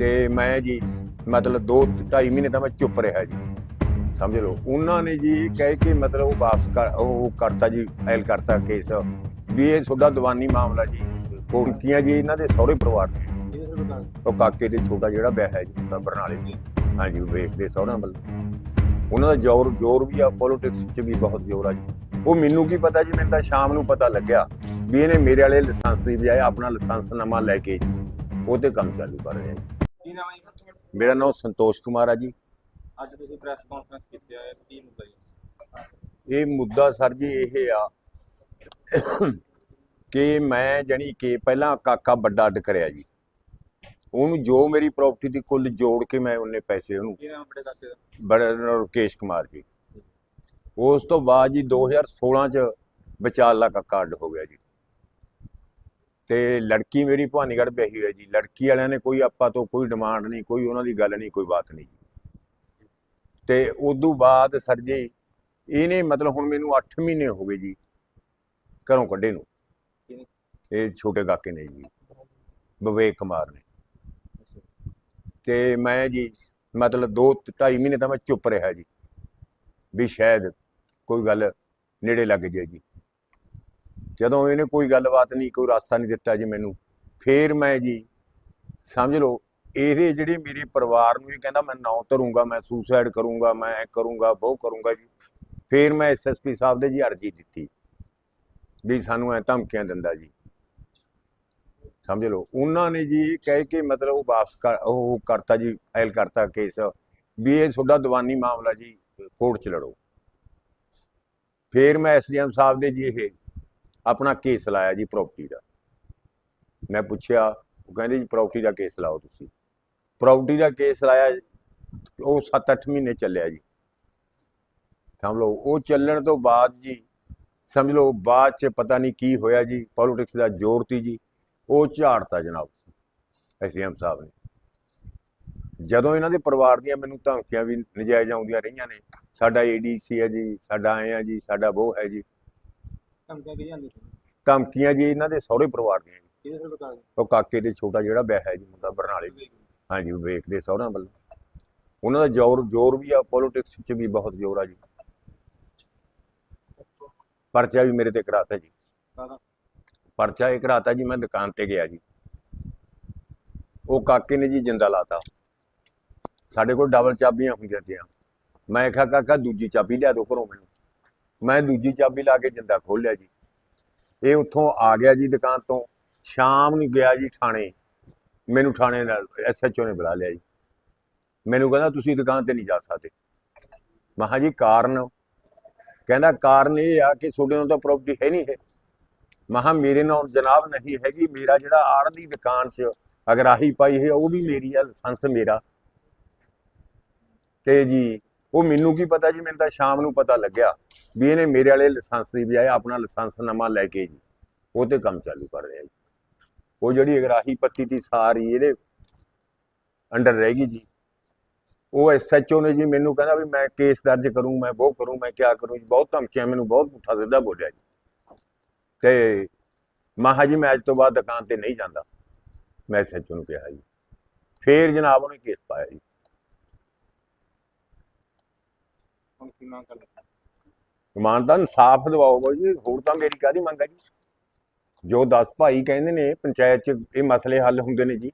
ਤੇ ਮੈਂ ਜੀ ਮਤਲਬ 2 2.5 ਮਹੀਨੇ ਤਾਂ ਮੈਂ ਚੁੱਪ ਰਿਹਾ ਜੀ। ਸਮਝ ਲਓ ਉਹਨਾਂ ਨੇ ਜੀ ਕਹਿ ਕੇ ਮਤਲਬ ਉਹ ਵਾਪਸ ਉਹ ਕਰਤਾ ਜੀ ਫਾਈਲ ਕਰਤਾ ਕੇਸ ਵੀ ਇਹ ਤੁਹਾਡਾ ਦੀਵਾਨੀ ਮਾਮਲਾ ਜੀ। ਕੋਰਟੀਆਂ ਜੀ ਇਹਨਾਂ ਦੇ ਸਹੁਰੇ ਪਰਿਵਾਰ ਨੇ। ਉਹ ਕਾਕੇ ਦੇ ਛੋਟਾ ਜਿਹੜਾ ਵਿਆਹ ਹੈ ਜੀ ਤਾਂ ਬਰਨਾਲੇ। ਜੀ। ਹਾਂਜੀ ਵੇਖਦੇ ਸਹੁਰਿਆਂ ਵੱਲ। ਉਹਨਾਂ ਦਾ ਜ਼ੋਰ ਜ਼ੋਰ ਵੀ ਆ ਪੋਲਿਟਿਕਸ 'ਚ ਵੀ ਬਹੁਤ ਜ਼ੋਰ ਆ ਜੀ। ਉਹ ਮੈਨੂੰ ਕੀ ਪਤਾ ਜੀ ਮੈਨੂੰ ਤਾਂ ਸ਼ਾਮ ਨੂੰ ਪਤਾ ਲੱਗਿਆ ਵੀ ਇਹਨੇ ਮੇਰੇ ਵਾਲੇ ਲਾਇਸੈਂਸ ਦੀ ਬਜਾਏ ਆਪਣਾ ਲਾਇਸੈਂਸ ਨਵਾਂ ਲੈ ਕੇ ਉਹ ਤੇ ਕੰਮ ਚਾਲੂ ਕਰ ਰਿਹਾ ਜੀ। ਕੀ ਨਾਮ ਹੈ ਜੀ? ਤੁਹਾਡਾ? ਮੇਰਾ ਨਾਮ ਸੰਤੋਸ਼ ਕੁਮਾਰ ਆ ਜੀ। ਅੱਜ ਤੁਸੀਂ ਪ੍ਰੈਸ ਕਾਨਫਰੰਸ ਕੀਤੀ ਹੈ ਕੀ ਮੁੱਦਾ ਜੀ? ਇਹ ਮੁੱਦਾ ਸਰ ਜੀ ਇਹ ਆ ਕਿ ਮੈਂ ਜਾਣੀ ਕਿ ਪਹਿਲਾਂ ਕਾਕਾ ਵੱਡਾ ਅੱਡ ਕਰਿਆ ਜੀ। ਉਹਨੂੰ ਜੋ ਮੇਰੀ ਪ੍ਰਾਪਰਟੀ ਦੀ ਕੁੱਲ ਜੋੜ ਕੇ ਮੈਂ ਉਹਨੇ ਪੈਸੇ ਉਹਨੂੰ ਕੀ ਨਾਮ ਬੜੇ ਕਾਕੇ ਦਾ? ਬੜਾ ਰਕੇਸ਼ ਕੁਮਾਰ ਜੀ। ਉਸ ਤੋਂ ਬਾਅਦ ਜੀ 2016 ਚ ਵਿਚਾਲਾ ਕਾਕਾ ਅੱਡ ਹੋ ਗਿਆ ਜੀ। ਤੇ ਲੜਕੀ ਮੇਰੀ ਭਵਾਨੀਗੜ੍ਹ ਵਿਆਹੀ ਹੋਈ ਜੀ। ਲੜਕੀ ਵਾਲਿਆਂ ਨੇ ਕੋਈ ਆਪਾਂ ਤੋਂ ਕੋਈ ਡਿਮਾਂਡ ਨਹੀਂ, ਕੋਈ ਉਹਨਾਂ ਦੀ ਗੱਲ ਨਹੀਂ, ਕੋਈ ਬਾਤ ਨਹੀਂ ਜੀ। ਤੇ ਉਦੋਂ ਬਾਅਦ ਸਰ ਜੀ, ਇਹਨੇ ਮਤਲਬ ਹੁਣ ਮੈਨੂੰ 8 ਮਹੀਨੇ ਹੋ ਗਏ ਜੀ ਘਰੋਂ ਕੱਢੇ ਨੂੰ। ਇਹ ਛੋਟੇ ਕਾਕੇ ਨੇ ਜੀ, ਵਿਵੇਕ ਕੁਮਾਰ ਨੇ। ਤੇ ਮੈਂ ਜੀ ਮਤਲਬ 2 2.5 ਮਹੀਨੇ ਤਾਂ ਮੈਂ ਚੁੱਪ ਰਿਹਾ ਜੀ। ਵੀ ਸ਼ਾਇਦ ਕੋਈ ਗੱਲ ਨੇੜੇ ਲੱਗ ਜਾਏ ਜੀ। ਜਦੋਂ ਇਹਨੇ ਕੋਈ ਗੱਲਬਾਤ ਨਹੀਂ, ਕੋਈ ਰਸਤਾ ਨਹੀਂ ਦਿੱਤਾ ਜੀ ਮੈਨੂੰ, ਫੇਰ ਮੈਂ ਜੀ ਸਮਝ ਲਓ, ਇਹਦੇ ਜਿਹੜੇ ਮੇਰੇ ਪਰਿਵਾਰ ਨੂੰ ਇਹ ਕਹਿੰਦਾ ਮੈਂ ਨਾਂ ਧਰੂੰਗਾ, ਮੈਂ ਸੁਸਾਈਡ ਕਰੂੰਗਾ, ਮੈਂ ਇਹ ਕਰੂੰਗਾ ਉਹ ਕਰੂੰਗਾ ਜੀ, ਫੇਰ ਮੈਂ ਐਸਐਸਪੀ ਸਾਹਿਬ ਦੇ ਜੀ ਅਰਜੀ ਦਿੱਤੀ ਵੀ ਸਾਨੂੰ ਐ ਧਮਕੀਆਂ ਦਿੰਦਾ ਜੀ। ਸਮਝ ਲਓ, ਉਹਨਾਂ ਨੇ ਜੀ ਇਹ ਕਹਿ ਕੇ ਮਤਲਬ ਉਹ ਵਾਪਸ ਉਹ ਕਰਤਾ ਜੀ ਫਾਈਲ ਕਰਤਾ ਕੇਸ ਵੀ ਇਹ ਤੁਹਾਡਾ ਦੀਵਾਨੀ ਮਾਮਲਾ ਜੀ ਕੋਰਟ 'ਚ ਲੜੋ। ਫੇਰ ਮੈਂ ਐਸਡੀਐਮ ਸਾਹਿਬ ਦੇ ਜੀ ਇਹ ਆਪਣਾ ਕੇਸ ਲਾਇਆ ਜੀ ਪ੍ਰਾਪਰਟੀ ਦਾ। ਮੈਂ ਪੁੱਛਿਆ, ਉਹ ਕਹਿੰਦੇ ਜੀ ਪ੍ਰਾਪਰਟੀ ਦਾ ਕੇਸ ਲਾਓ ਤੁਸੀਂ। ਪ੍ਰਾਪਰਟੀ ਦਾ ਕੇਸ ਲਾਇਆ, ਉਹ 7-8 ਮਹੀਨੇ ਚੱਲਿਆ ਜੀ। ਸਮਝ ਲਓ, ਉਹ ਚੱਲਣ ਤੋਂ ਬਾਅਦ ਜੀ, ਸਮਝ ਲਓ, ਬਾਅਦ ਚ ਪਤਾ ਨਹੀਂ ਕੀ ਹੋਇਆ ਜੀ ਪੋਲਿਟਿਕਸ ਦਾ ਜ਼ੋਰ ਤੀ ਜੀ, ਉਹ ਝਾੜਤਾ ਜਨਾਬ। ਐਸਐਮ ਸਾਹਿਬ ਨੇ। ਜਦੋਂ ਇਹਨਾਂ ਦੇ ਪਰਿਵਾਰ ਦੀਆਂ ਮੈਨੂੰ ਧਮਕੀਆਂ ਵੀ ਨਜਾਇਜ਼ ਆਉਂਦੀਆਂ ਰਹੀਆਂ ਨੇ, ਸਾਡਾ ਏਡੀਸੀ ਹੈ ਜੀ, ਸਾਡਾ ਆਏ ਆ ਜੀ, ਸਾਡਾ ਉਹ ਹੈ ਜੀ ਧਮਕੀਆਂ ਜੀ ਇਹਨਾਂ ਦੇ ਸਹੁਰੇ ਪਰਿਵਾਰ ਦੀਆਂ ਜੀ। ਕਿਹਦੇ ਫਿਰ ਬਤਾ ਉਹ ਕਾਕੇ ਦੇ ਛੋਟਾ ਜਿਹੜਾ ਵਿਆਹ ਹੈ ਜੀ ਮੁੰਡਾ ਬਰਨਾਲੇ ਜੀ। ਹਾਂਜੀ ਵਿਵੇਕ ਦੇ ਸਹੁਰਿਆਂ ਵੱਲ। ਉਹਨਾਂ ਦਾ ਜ਼ੋਰ ਜ਼ੋਰ ਵੀ ਆ ਪੋਲਿਟਿਕਸ 'ਚ ਵੀ ਬਹੁਤ ਜ਼ੋਰ ਆ ਜੀ। ਪਰਚਾ ਵੀ ਮੇਰੇ ਤੇ ਕਰਾਤਾ ਜੀ? ਪਰਚਾ ਇਹ ਕਰਾਤਾ ਜੀ ਮੈਂ ਦੁਕਾਨ ਤੇ ਗਿਆ ਜੀ। ਉਹ ਕਾਕੇ ਨੇ ਜੀ ਜਿੰਦਾ ਲਾਤਾ। ਸਾਡੇ ਕੋਲ ਡਬਲ ਚਾਬੀਆਂ ਹੁੰਦੀਆਂ ਤੀਆਂ। ਮੈਂ ਕਿਹਾ ਕਾਕਾ ਦੂਜੀ ਚਾਬੀ ਲਿਆ ਦਿਓ ਘਰੋਂ ਮੈਨੂੰ। ਮੈਂ ਦੂਜੀ ਚਾਬੀ ਲਾ ਕੇ ਜਿੰਦਾ ਖੋਲ ਲਿਆ ਜੀ। ਇਹ ਉੱਥੋਂ ਆ ਗਿਆ ਜੀ ਦੁਕਾਨ ਤੋਂ। ਸ਼ਾਮ ਨੂੰ ਗਿਆ ਜੀ ਥਾਣੇ। ਮੈਨੂੰ ਥਾਣੇ ਨਾਲ ਐਸਐਚਓ ਨੇ ਬੁਲਾ ਲਿਆ ਜੀ। ਮੈਨੂੰ ਕਹਿੰਦਾ, ਤੁਸੀਂ ਦੁਕਾਨ ਤੇ ਨਹੀਂ ਜਾ ਸਕਦੇ। ਮੈਂ ਜੀ, ਕਾਰਨ? ਕਹਿੰਦਾ, ਕਾਰਨ ਇਹ ਆ ਕਿ ਤੁਹਾਡੇ ਨਾਲ ਤਾਂ ਪ੍ਰਾਪਰਟੀ ਹੈ ਨਹੀਂ ਹੈ ਮੈਂ ਕਿਹਾ, ਮੇਰੇ ਨਾਲ ਜਨਾਬ ਨਹੀਂ ਹੈਗੀ। ਮੇਰਾ ਜਿਹੜਾ ਆੜ ਦੀ ਦੁਕਾਨ 'ਚ ਅਗਰ ਆਹੀ ਪਾਈ ਹੈ ਉਹ ਵੀ ਮੇਰੀ ਆ, ਲਾਇਸੈਂਸ ਮੇਰਾ। ਤੇ ਜੀ ਉਹ ਮੈਨੂੰ ਕੀ ਪਤਾ ਜੀ, ਮੈਨੂੰ ਤਾਂ ਸ਼ਾਮ ਨੂੰ ਪਤਾ ਲੱਗਿਆ ਵੀ ਇਹਨੇ ਮੇਰੇ ਵਾਲੇ ਲਾਇਸੈਂਸ ਦੀ ਬਜਾਏ ਆਪਣਾ ਲਾਇਸੈਂਸ ਨਵਾਂ ਲੈ ਕੇ ਜੀ। ਉਹ ਤੇ ਕੰਮ ਚਾਲੂ ਕਰ ਰਿਹਾ ਜੀ। ਉਹ ਜਿਹੜੀ ਅਗਰਾਹੀ ਪੱਤੀ ਦੀ ਸਾਰੀ ਇਹਦੇ ਅੰਡਰ ਰਹਿ ਗਈ ਜੀ। ਉਹ ਐਸਐਚਓ ਨੇ ਜੀ ਮੈਨੂੰ ਕਹਿੰਦਾ ਵੀ ਮੈਂ ਕੇਸ ਦਰਜ ਕਰੂੰ, ਮੈਂ ਉਹ ਕਰੂੰ, ਮੈਂ ਕਿਆ ਕਰੂੰ ਜੀ, ਬਹੁਤ ਧਮਕੀਆਂ, ਮੈਨੂੰ ਬਹੁਤ ਪੁੱਠਾ ਸਿੱਧਾ ਬੋਲਿਆ ਜੀ। ਤੇ ਮਹਾ ਜੀ, ਮੈਂ ਅੱਜ ਤੋਂ ਬਾਅਦ ਦੁਕਾਨ ਤੇ ਨਹੀਂ ਜਾਂਦਾ। ਮੈਂ ਐਸਐਚਓ ਨੂੰ ਕਿਹਾ ਜੀ। ਫੇਰ ਜਨਾਬ ਉਹਨੇ ਕੇਸ ਪਾਇਆ ਜੀ। ਹੁਣ ਕੀ ਮੰਗ ਕਰ ਰਹੇ ਇਮਾਨਦਾਰ ਇਨਸਾਫ ਦਿਵਾਓ ਬਾਊ ਜੀ ਹੋਰ ਤਾਂ ਮੇਰੀ ਕਾਦੀ ਮੰਗ ਹੈ ਜੀ? ਜੋ 10 ਭਾਈ ਕਹਿੰਦੇ ਨੇ ਪੰਚਾਇਤ 'ਚ ਇਹ ਮਸਲੇ ਹੱਲ ਹੁੰਦੇ ਨੇ ਜੀ।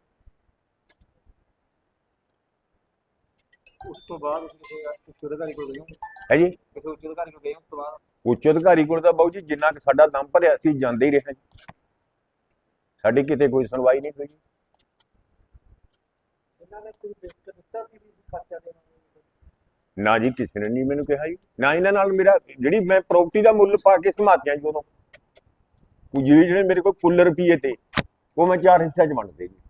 ਉਸ ਤੋਂ ਬਾਅਦ ਤੁਸੀਂ ਉੱਚ ਅਧਿਕਾਰੀ ਕੋਲ ਗਏ ਹੋ? ਹੈ ਜੀ? ਕਿਸੇ ਉੱਚ ਅਧਿਕਾਰੀ ਕੋਲ ਗਏ ਹੋ ਉਸ ਤੋਂ ਬਾਅਦ? ਉੱਚ ਅਧਿਕਾਰੀ ਕੋਲ ਤਾਂ ਬਾਊ ਜੀ ਜਿੰਨਾ ਕਿ ਸਾਡਾ ਦਮ ਭਰਿਆ ਅਸੀਂ ਜਾਂਦੇ ਹੀ ਰਹੇ ਜੀ। ਸਾਡੀ ਕਿਤੇ ਕੋਈ ਸੁਣਵਾਈ ਨਹੀਂ ਹੋਈ ਇਹਨਾਂ ਨੇ ਕੋਈ ਲਿਖ ਦਿੱਤਾ ਕਿ ਵੀ ਖਰਚਾ ਦੇਣਾ ਨਾ ਜੀ ਕਿਸੇ ਨੇ ਨਹੀਂ ਮੈਨੂੰ ਕਿਹਾ ਜੀ। ਨਾ ਇਹਨਾਂ ਨਾਲ ਮੇਰਾ ਜਿਹੜੀ ਮੈਂ ਪ੍ਰਾਪਰਟੀ ਦਾ ਮੁੱਲ ਪਾ ਕੇ ਸਮਾਤਿਆ ਜੀ ਉਦੋਂ। ਉਹ ਜਿਹੜੇ ਜਿਹੜੇ ਮੇਰੇ ਕੋਲ ਕੁੱਲ ਰੁਪਈਏ ਤੇ ਉਹ ਮੈਂ ਚਾਰ ਹਿੱਸਿਆਂ 'ਚ ਵੰਡਦੇ ਜੀ। ਤੇ?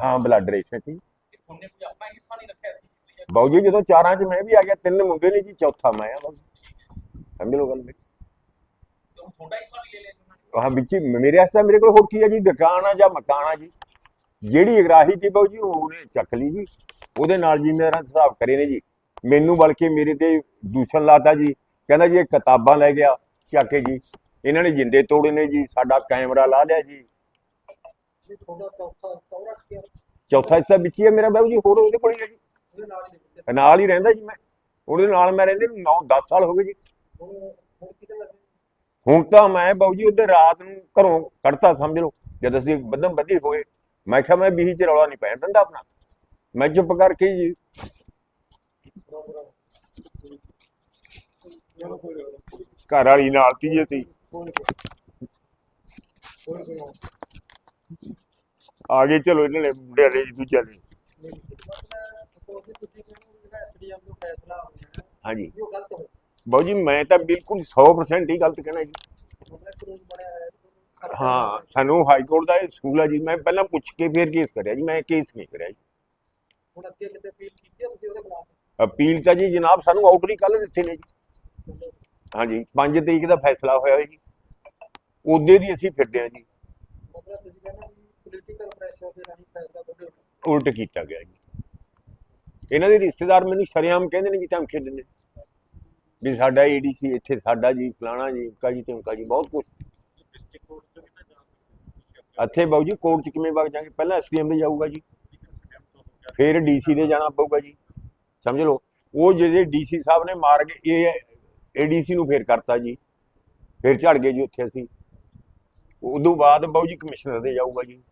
ਹਾਂ ਬਲੱਡ ਰੇਸ਼ਨ ਸੀ ਉਹਨੇ ਕੋਈ ਆਪਣਾ ਹਿੱਸਾ ਨਹੀਂ ਰੱਖਿਆ ਸੀ ਬਾਊ ਜੀ ਜਦੋਂ ਚਾਰਾਂ 'ਚ ਮੈਂ ਵੀ ਆ ਗਿਆ ਤਿੰਨ ਮੁੰਡੇ ਨੇ ਜੀ ਚੌਥਾ ਮੈਂ ਆ ਜੀ। ਸਮਝ ਲਓ ਗੱਲ ਮੇਰੀ। ਤੇ ਹਿੱਸਾ ਹਾਂ ਵਿੱਚ ਮੇਰੇ ਵਾਸਤੇ ਮੇਰੇ ਕੋਲ ਹੋਰ ਕੀ ਹੈ ਜੀ? ਦੁਕਾਨ ਆ ਜਾਂ ਮਕਾਨ ਆ ਜੀ? ਜਿਹੜੀ ਅਗਰਾਹੀ ਸੀ ਬਾਊ ਜੀ ਉਹਨੇ ਚੱਕ ਲਈ ਜੀ। ਉਹਦੇ ਨਾਲ ਜੀ ਮੇਰਾ ਹਿਸਾਬ ਕਰੇ ਨੇ ਜੀ। ਮੈਨੂੰ ਬਲਕਿ ਮੇਰੇ ਤੇ ਦੂਸ਼ਣ ਲਾਤਾ ਜੀ। ਕਹਿੰਦਾ ਜੀ ਇਹ ਕਿਤਾਬਾਂ ਲੈ ਗਿਆ ਚੱਕ ਕੇ ਜੀ। ਇਹਨਾਂ ਨੇ ਜਿੰਦੇ ਤੋੜੇ ਨੇ ਜੀ ਸਾਡਾ ਕੈਮਰਾ ਲਾ ਲਿਆ ਜੀ। ਚੌਥਾ ਹਿੱਸਾ ਵਿੱਚ ਹੀ ਹੈ ਮੇਰਾ ਬਾਬੂ ਜੀ ਹੋਰ ਉਹਦੇ ਕੋਲ ਹੀ ਹੈ ਜੀ। ਨਾਲ ਹੀ ਰਹਿੰਦਾ ਜੀ ਮੈਂ। ਉਹਦੇ ਨਾਲ ਮੈਂ ਰਹਿੰਦੇ 9 10 ਸਾਲ ਹੋ ਗਏ ਜੀ। ਹੁਣ ਤਾਂ ਮੈਂ ਬਾਬੂ ਜੀ ਉਹਦੇ ਰਾਤ ਨੂੰ ਘਰੋਂ ਕੱਢਤਾ ਸਮਝ ਲਓ। ਜਦ ਅਸੀਂ ਬੱਦਮ ਬੱਧੀ ਹੋਏ ਮੈਂ ਕਿਹਾ ਮੈਂ ਬੀਹੀ ਚ ਰੌਲਾ ਨਹੀਂ ਪੈਣ ਦਿੰਦਾ ਆਪਣਾ। ਮੈਂ ਚੁੱਪ ਕਰਕੇ ਜੀ। ਘਰ ਵਾਲੀ ਨਾਲ ਤੀ ਜੀ ਸੀ ਆ ਗਏ, ਚਲੋ ਇਹਨਾਂ ਨੇ ਮੁੰਡੇ ਜੀ ਤੂੰ ਚੱਲ ਹਾਂਜੀ। ਬਾਬੂ ਜੀ, ਮੈਂ ਤਾਂ ਬਿਲਕੁਲ 100% ਹੀ ਗਲਤ ਕਹਿਣਾ ਜੀ। ਹਾਂ, ਸਾਨੂੰ ਹਾਈ ਕੋਰਟ ਦਾ ਇਹ ਸਕੂਲ ਆ ਜੀ। ਮੈਂ ਪਹਿਲਾਂ ਪੁੱਛ ਕੇ ਫਿਰ ਕੇਸ ਕਰਿਆ ਜੀ। ਮੈਂ ਕੇਸ ਨਹੀਂ ਕਰਿਆ ਜੀ। ਅਪੀਲ ਤਾਂ ਜੀ ਜਨਾਬ ਸਾਨੂੰ ਆਊਟਰੀ ਕੱਲ ਦਿੱਤੇ ਨੇ ਜੀ। ਹਾਂਜੀ 5 ਤਰੀਕ ਦਾ ਫੈਸਲਾ ਹੋਇਆ ਹੈ ਜੀ। ਉਹਦੇ ਦੀ ਅਸੀਂ ਫਿਰਦੇ ਹਾਂ ਜੀ। ਉਲਟ ਕੀਤਾ ਗਿਆ ਜੀ। ਇਹਨਾਂ ਦੇ ਰਿਸ਼ਤੇਦਾਰ ਮੈਨੂੰ ਸ਼ਰੇਆਮ ਕਹਿੰਦੇ ਨੇ ਜੀ ਧਮਕੀ ਦਿੰਦੇ। ਨੇ। ਵੀ ਸਾਡਾ ਏਡੀਸੀ ਇੱਥੇ ਸਾਡਾ ਜੀ ਫਲਾਣਾ ਜੀ ਕਾ ਜੀ ਧਮਕਾ ਜੀ ਬਹੁਤ ਕੁਝ ਇੱਥੇ ਬਾਊ ਜੀ ਕੋਰਟ ਚ ਕਿਵੇਂ ਵਗ ਜਾਾਂਗੇ? ਪਹਿਲਾਂ ਐਸਡੀਐਮ ਦੇ ਜਾਊਗਾ ਜੀ। ਫਿਰ ਡੀਸੀ ਦੇ ਜਾਣਾ ਪਊਗਾ ਜੀ। ਸਮਝ ਲਓ? ਉਹ ਜਿਹੜੇ ਡੀਸੀ ਸਾਹਿਬ ਨੇ ਮਾਰ ਕੇ ਇਹ ਏਡੀਸੀ ਨੂੰ ਫੇਰ ਕਰਤਾ ਜੀ। ਫਿਰ ਝੜ ਗਏ ਜੀ ਉੱਥੇ ਅਸੀਂ। ਉਦੋਂ ਬਾਅਦ ਬਾਊ ਜੀ ਕਮਿਸ਼ਨਰ ਦੇ ਜਾਊਗਾ ਜੀ।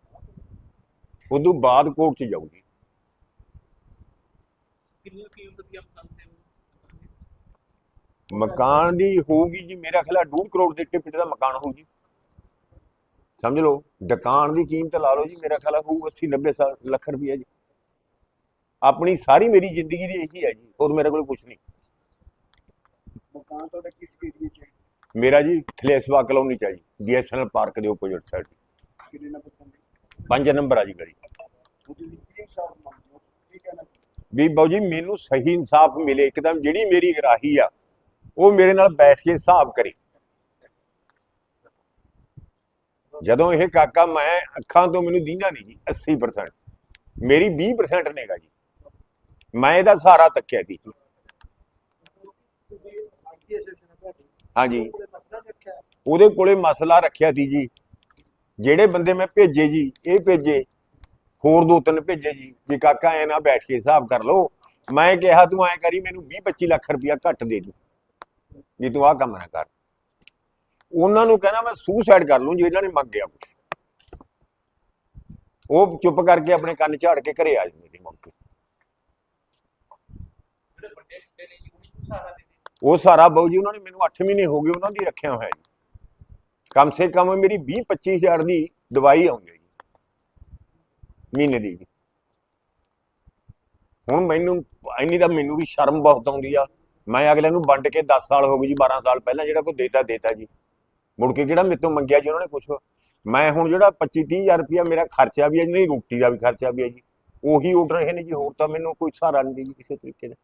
ਉਦੋਂ ਬਾਅਦ ਕੋਰਟ ਚ ਜਾਊਗੀ। ਮਕਾਨ ਦੀ ਹੋਊਗੀ ਜੀ ਮੇਰਾ ਖਿਆਲ 2 ਕਰੋੜ ਦੇ ਟਿਪਟ ਦਾ ਮਕਾਨ ਹੋਊ ਜੀ ਸਮਝ ਲਓ? ਦੁਕਾਨ ਦੀ ਕੀਮਤ ਲਾ ਲਓ ਜੀ ਮੇਰਾ ਖਿਆਲ ਹੋਊ 80 90 ਸਾ- ਲੱਖ ਰੁਪਈਆ ਜੀ। ਆਪਣੀ ਸਾਰੀ ਮੇਰੀ ਜ਼ਿੰਦਗੀ ਦੀ ਇਹੀ ਹੈ ਜੀ ਹੋਰ ਮੇਰੇ ਕੋਲ ਕੁਝ ਨਹੀਂ। ਮਕਾਨ ਤੁਹਾਡਾ ਕਿਸ ਏਰੀਏ ਚ ਹੈ? ਮੇਰਾ ਜੀ ਥਲੇਸਵਾ ਕਲੋਨੀ ਚ ਹੈ ਜੀ ਬੀਐਸਐਨਐਲ ਪਾਰਕ ਦੇ ਆਪੋਜ਼ਿਟ ਸਾਈਡ ਕਿੰਨੇ ਨੰਬਰ ਤੋਂ? ਪੰਜ ਨੰਬਰ ਆ ਜੀ ਗਲੀ ਤੁਸੀਂ ਕੀ ਹਿਸਾਬ ਮੰਗਦੇ ਹੋ? ਕੀ ਕਹਿਣਾ ਵੀ ਬਾਊ ਜੀ ਮੈਨੂੰ ਸਹੀ ਇਨਸਾਫ ਮਿਲੇ ਇੱਕਦਮ ਜਿਹੜੀ ਮੇਰੀ ਗਰਾਹੀ ਆ ਉਹ ਮੇਰੇ ਨਾਲ ਬੈਠ ਕੇ ਹਿਸਾਬ ਕਰੇ। ਜਦੋਂ ਇਹ ਕਾਕਾ ਮੈਂ ਅੱਖਾਂ ਤੋਂ ਮੈਨੂੰ ਦੀਂਦਾ ਨਹੀਂ ਜੀ 80% ਮੇਰੀ 20% ਨੇਗਾ ਜੀ। ਮੈਂ ਇਹਦਾ ਸਹਾਰਾ ਤੱਕਿਆ ਜੀ। ਹਾਂਜੀ। ਕੋਲੇ ਮਸਲਾ ਰੱਖਿਆ। ਹੈ? ਉਹਦੇ ਕੋਲੇ ਮਸਲਾ ਰੱਖਿਆ ਸੀ ਜੀ। ਜਿਹੜੇ ਬੰਦੇ ਮੈਂ ਭੇਜੇ ਜੀ ਇਹ ਭੇਜੇ। ਹੋਰ ਦੋ ਤਿੰਨ ਭੇਜੇ ਜੀ। ਵੀ ਕਾਕਾ ਐ ਨਾ ਬੈਠ ਕੇ ਹਿਸਾਬ ਕਰ ਲਓ। ਮੈਂ ਕਿਹਾ ਤੂੰ ਐ ਕਰੀ ਮੈਨੂੰ 20 25 ਲੱਖ ਰੁਪਇਆ ਘੱਟ ਦੇ ਦੀ। ਵੀ ਤੂੰ ਆਹ ਕੰਮ ਨਾ ਕਰ। ਉਹਨਾਂ ਨੂੰ ਕਹਿਣਾ ਮੈਂ ਸੁਸਾਈਡ ਕਰ ਲੂੰ ਜੇ ਇਹਨਾਂ ਨੇ ਮੰਗਿਆ ਉਹ ਚੁੱਪ ਕਰਕੇ ਆਪਣੇ ਕੰਨ ਝਾੜ ਕੇ ਘਰੇ ਆ ਜਾਂਦੇ ਨੇ ਮੁੜ ਕੇ ਜਿਹੜੇ ਵੱਡੇ ਮੁੰਡੇ ਨੇ ਸਹਾਰਾ ਦੇ ਦੇ। ਉਹ ਸਾਰਾ ਬਾਊ ਜੀ, ਉਹਨਾਂ ਨੇ ਮੈਨੂੰ 8 ਮਹੀਨੇ ਹੋ ਗਏ ਉਹਨਾਂ ਦੀ ਰੱਖਿਆ ਹੋਇਆ ਜੀ। ਕਮ ਸੇ ਕਮ ਮੇਰੀ 20 25000 ਦੀ ਦਵਾਈ ਆਉਂਦੀ ਹੈ ਜੀ। ਮਹੀਨੇ ਦੀ ਜੀ। ਹੁਣ ਮੈਨੂੰ, ਇੰਨੀ ਤਾਂ ਮੈਨੂੰ ਵੀ ਸ਼ਰਮ ਬਹੁਤ ਆਉਂਦੀ ਆ। ਮੈਂ ਅਗਲੇ ਨੂੰ ਵੰਡ ਕੇ 10 ਸਾਲ ਹੋ ਗਏ ਜੀ 12 ਸਾਲ ਪਹਿਲਾਂ ਜਿਹੜਾ ਕੋਈ ਦੇਤਾ ਦੇਤਾ ਜੀ। ਮੁੜ ਕੇ ਕਿਹੜਾ ਮੇਰੇ ਤੋਂ ਮੰਗਿਆ ਜੀ ਉਹਨਾਂ ਨੇ ਕੁਛ? ਮੈਂ ਹੁਣ ਜਿਹੜਾ 25 30000 ਰੁਪਇਆ ਮੇਰਾ ਖਰਚਾ ਵੀ ਹੈ ਨਹੀਂ, ਰੋਟੀ ਦਾ ਵੀ ਖਰਚਾ ਵੀ ਹੈ ਜੀ। ਉਹੀ ਉੱਡ ਰਹੇ ਨੇ ਜੀ, ਹੋਰ ਤਾਂ ਮੈਨੂੰ ਕੋਈ ਸਹਾਰਾ ਨਹੀਂ ਜੀ ਕਿਸੇ ਤਰੀਕੇ ਦਾ।